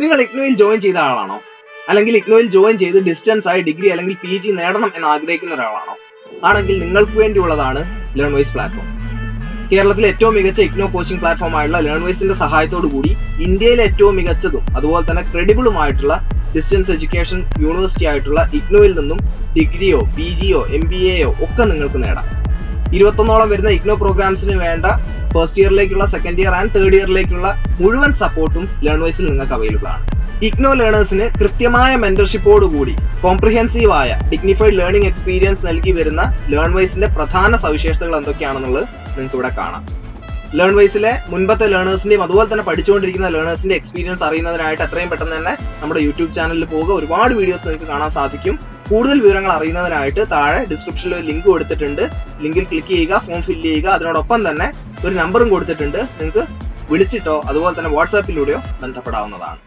നിങ്ങൾ ഇഗ്നോയിൽ ജോയിൻ ചെയ്ത ആളാണോ? അല്ലെങ്കിൽ ഇഗ്നോയിൽ ജോയിൻ ചെയ്ത് ഡിസ്റ്റൻസ് ആയി ഡിഗ്രി അല്ലെങ്കിൽ പി ജി നേടണം എന്ന് ആഗ്രഹിക്കുന്ന ഒരാളാണോ? ആണെങ്കിൽ നിങ്ങൾക്ക് വേണ്ടിയുള്ളതാണ് ലേൺ വൈസ് പ്ലാറ്റ്ഫോം കേരളത്തിലെ ഏറ്റവും മികച്ച ഇഗ്നോ കോച്ചിംഗ് പ്ലാറ്റ്ഫോം ആയിട്ടുള്ള ലേൺ വൈസിന്റെ സഹായത്തോടു കൂടി ഇന്ത്യയിലെ ഏറ്റവും മികച്ചതും അതുപോലെ തന്നെ ക്രെഡിബിളുമായിട്ടുള്ള ഡിസ്റ്റൻസ് എഡ്യൂക്കേഷൻ യൂണിവേഴ്സിറ്റി ആയിട്ടുള്ള ഇഗ്നോയിൽ നിന്നും ഡിഗ്രിയോ പി ജിയോ എം ബി എയോ ഒക്കെ നിങ്ങൾക്ക് നേടാം. ഇരുപത്തൊന്നോളം വരുന്ന ഇഗ്നോ പ്രോഗ്രാംസിന് വേണ്ട ഫസ്റ്റ് ഇയറിലേക്കുള്ള സെക്കൻഡ് ഇയർ ആൻഡ് തേർഡ് ഇയറിലേക്കുള്ള മുഴുവൻ സപ്പോർട്ടും ലേൺ വൈസിൽ നിങ്ങൾക്ക് അവൈലബിൾ ആണ്. ഇഗ്നോ ലേണേഴ്സിന് കൃത്യമായ മെന്റർഷിപ്പോട് കൂടി കോംപ്രിഹെൻസീവ് ആയ ഡിഗ്നിഫൈഡ് ലേണിംഗ് എക്സ്പീരിയൻസ് നൽകി വരുന്ന ലേൺ വൈസിന്റെ പ്രധാന സവിശേഷതകൾ എന്തൊക്കെയാണെന്നുള്ളത് നിങ്ങൾക്ക് ഇവിടെ കാണാം. ലേൺ വൈസിലെ മുൻപത്തെ ലേണേഴ്സിന്റെയും അതുപോലെ തന്നെ പഠിച്ചുകൊണ്ടിരിക്കുന്ന ലേണേഴ്സിന്റെ എക്സ്പീരിയൻസ് അറിയുന്നതിനായിട്ട് എത്രയും പെട്ടെന്ന് തന്നെ നമ്മുടെ യൂട്യൂബ് ചാനലിൽ പോകുക ഒരുപാട് വീഡിയോസ് നിങ്ങൾക്ക് കാണാൻ സാധിക്കും. കൂടുതൽ വിവരങ്ങൾ അറിയുന്നതിനായിട്ട് താഴെ ഡിസ്ക്രിപ്ഷനിൽ ഒരു ലിങ്ക് കൊടുത്തിട്ടുണ്ട്. ലിങ്കിൽ ക്ലിക്ക് ചെയ്യുക ഫോം ഫില്ല് ചെയ്യുക അതിനോടൊപ്പം തന്നെ ഒരു നമ്പറും കൊടുത്തിട്ടുണ്ട്. നിങ്ങൾക്ക് വിളിച്ചിട്ടോ അതുപോലെ തന്നെ വാട്സാപ്പിലൂടെയോ ബന്ധപ്പെടാവുന്നതാണ്.